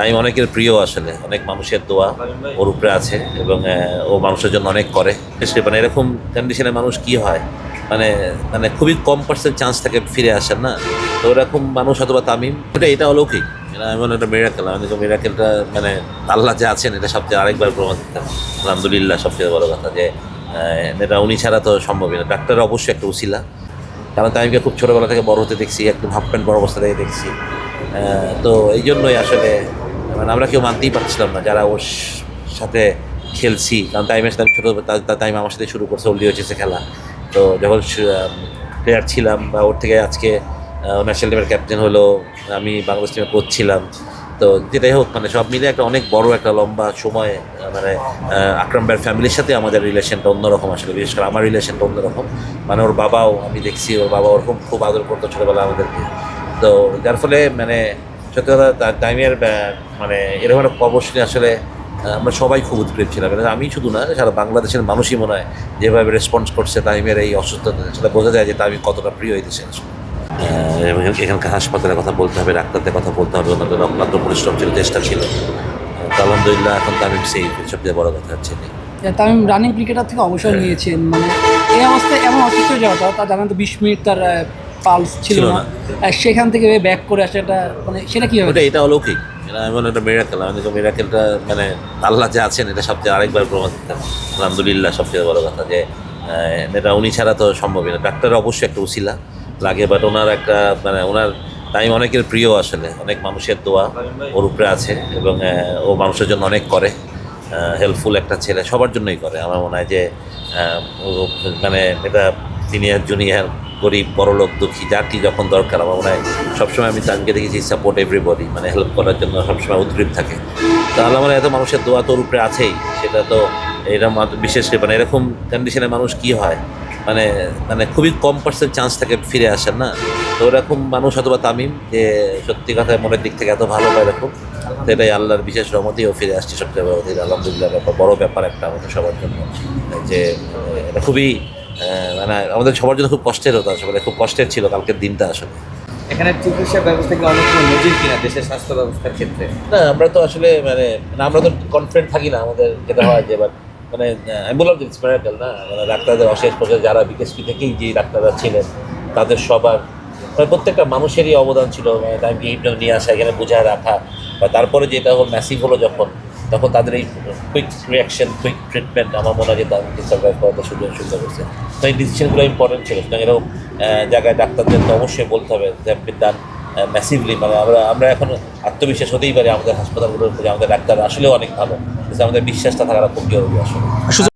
তাই অনেকের প্রিয় আসলে, অনেক মানুষের দোয়া ওর উপরে আছে এবং ও মানুষের জন্য অনেক করে। মানে এরকম কন্ডিশনে মানুষ কি হয় মানে মানে খুবই কম পার্সেন্ট চান্স থাকে ফিরে আসেন না? তো ওরকম মানুষ অথবা তামিম, এটা এটা অলৌকিক। এমন একটা মেরাকেল আমি তো মেরাকেলটা মানে আল্লাহ যে আছেন, এটা সবচেয়ে আরেকবার প্রমাণ দিতাম আলহামদুলিল্লাহ, সবচেয়ে বড় কথা যে এটা উনি ছাড়া তো সম্ভবই না ডাক্তার অবশ্যই একটা উসিলা। কারণ তামিমকে খুব ছোটোবেলা থেকে বড় হতে দেখছি একদম হাফ প্যান্ট বড় অবস্থা থেকে দেখছি তো এই জন্যই আসলে মানে আমরা কেউ মানতেই পারছিলাম না, যারা ওর সাথে খেলছি। কারণ টাইমের সাথে ছোটো টাইম আমার সাথে শুরু করছে ওল্ডি হয়েছে খেলা। তো যখন প্লেয়ার ছিলাম বা ওর থেকে আজকে ন্যাশনাল টিমের ক্যাপ্টেন হলো, আমি বাংলাদেশ টিমে কোচ ছিলাম। তো যেটাই হোক মানে সব মিলে একটা অনেক বড় একটা লম্বা সময় মানে আকরাম ভাইয়ের ফ্যামিলির সাথে আমাদের রিলেশনটা অন্যরকম আসলে, বিশেষ করে আমার রিলেশনটা অন্যরকম। মানে ওর বাবাও, আমি দেখছি, ওর বাবা ওরকম খুব আদর করতো ছোটোবেলা আমাদেরকে। তো যার ফলে মানে সত্যি কথা তার টাইমের মানে এরকম একটা খবর শুনে আসলে আমরা সবাই খুব উদ্গ্রীব ছিলাম। আমি শুধু না সারা বাংলাদেশের মানুষই মনে হয় যেভাবে রেসপন্স করছে তাইমের এই অসুস্থতা সেটা বোঝা যায় যে তাইমি কতটা প্রিয় আসলে। এবং এখানকার হাসপাতালের কথা বলতে হবে ডাক্তারদের কথা বলতে হবে ওনাদের অক্লান্ত পরিশ্রম ছিল চেষ্টা ছিল। আলহামদুলিল্লাহ এখন তামিম সেই সবচেয়ে বড় কথা হচ্ছে তামিম রানিং ক্রিকেটার থেকে অবসর নিয়েছেন মানে এই অবস্থায় এমন অসুস্থ হয়ে যাওয়াটা তা জানেন তো বিশ মিনিট তার পালস ছিল না। আর সেখান থেকে ব্যাক করে আসাটা মানে সেটা কি হবে ওটা এটা অলৌকিক এটা এমন একটা মেরাকেল আমি তো মেরাকেলটা মানে আল্লাহ যে আছেন এটা সবচেয়ে আরেকবার প্রমাণ দিতাম আলহামদুলিল্লাহ সবচেয়ে বড় কথা যে এটা উনি ছাড়া তো সম্ভবই না। ডাক্তার অবশ্যই একটা উসিলা লাগে বাট ওনার একটা মানে ওনার তাই অনেকের প্রিয় আসলে। অনেক মানুষের দোয়া ওর উপরে আছে এবং ও মানুষের জন্য অনেক করে। হেল্পফুল একটা ছেলে সবার জন্যই করে। আমার মনে হয় যে মানে এটা সিনিয়র জুনিয়র গরিব বড়লোক দুঃখী যার কি যখন দরকার, আমার মনে হয় সবসময় আমি তানকে দেখেছি সাপোর্ট এভরিবডি মানে হেল্প করার জন্য সবসময় উদ্গ্রীব থাকে। তাহলে আমার এত মানুষের দোয়া তোর উপরে আছেই, সেটা তো এটা মা- বিশেষ করে মানে এরকম কন্ডিশনে মানুষ কি হয়? মানে মানে খুবই কম পার্সেন্ট চান্স থাকে ফিরে আসেন না? তো ওরকম মানুষ অথবা তামিম, যে সত্যি কথা মনের দিক থেকে এত ভালো বা এরকম, তো এটাই আল্লাহর বিশেষ রহমতেও ফিরে আসছে সবচেয়ে দিন আলহামদুলিল্লাহ ব্যাপার বড় ব্যাপার একটা আমাদের সবার জন্য। যে, এটা খুবই মানে আমাদের সবার জন্য খুব কষ্টের হতো আসলে খুব কষ্টের ছিল কালকের দিনটা আসলে। এখানে চিকিৎসা ব্যবস্থা কি অনেক নজির কিনা দেশের স্বাস্থ্য ব্যবস্থার ক্ষেত্রে? না আমরা তো আসলে মানে মানে আমরা তো কনফিডেন্ট থাকি না আমাদের যেটা হয় যে এবার মানে আমি বললাম যে স্প্যারাকেল না? মানে ডাক্তারদের অশেষ পর্যায়ে যারা বিকেএসপি থেকেই যে ডাক্তাররা ছিলেন তাদের সবার মানে প্রত্যেকটা মানুষেরই অবদান ছিল মানে টাইমকে নিয়ে আসা এখানে বোঝায় রাখা বা তারপরে যেটা হলো ম্যাসিভ হলো যখন তখন তাদের এই কুইক রিয়াকশন কুইক ট্রিটমেন্ট আমার মনে হয় যে তাদেরকে সার্ভাইভ করাতে সুযোগ সুবিধা করছে। তো এই ডিসিশনগুলো ইম্পর্টেন্ট ছিল। সুতরাং এরকম জায়গায় ডাক্তারদের তো অবশ্যই বলতে হবে যে ডান ম্যাসিভলি মানে আমরা আমরা এখন আত্মবিশ্বাস হতেই পারি আমাদের হাসপাতালগুলোর আমাদের ডাক্তার আসলেও অনেক ভালো। আমাদের বিশ্বাসটা থাকাটা খুব জরুরি আসলে।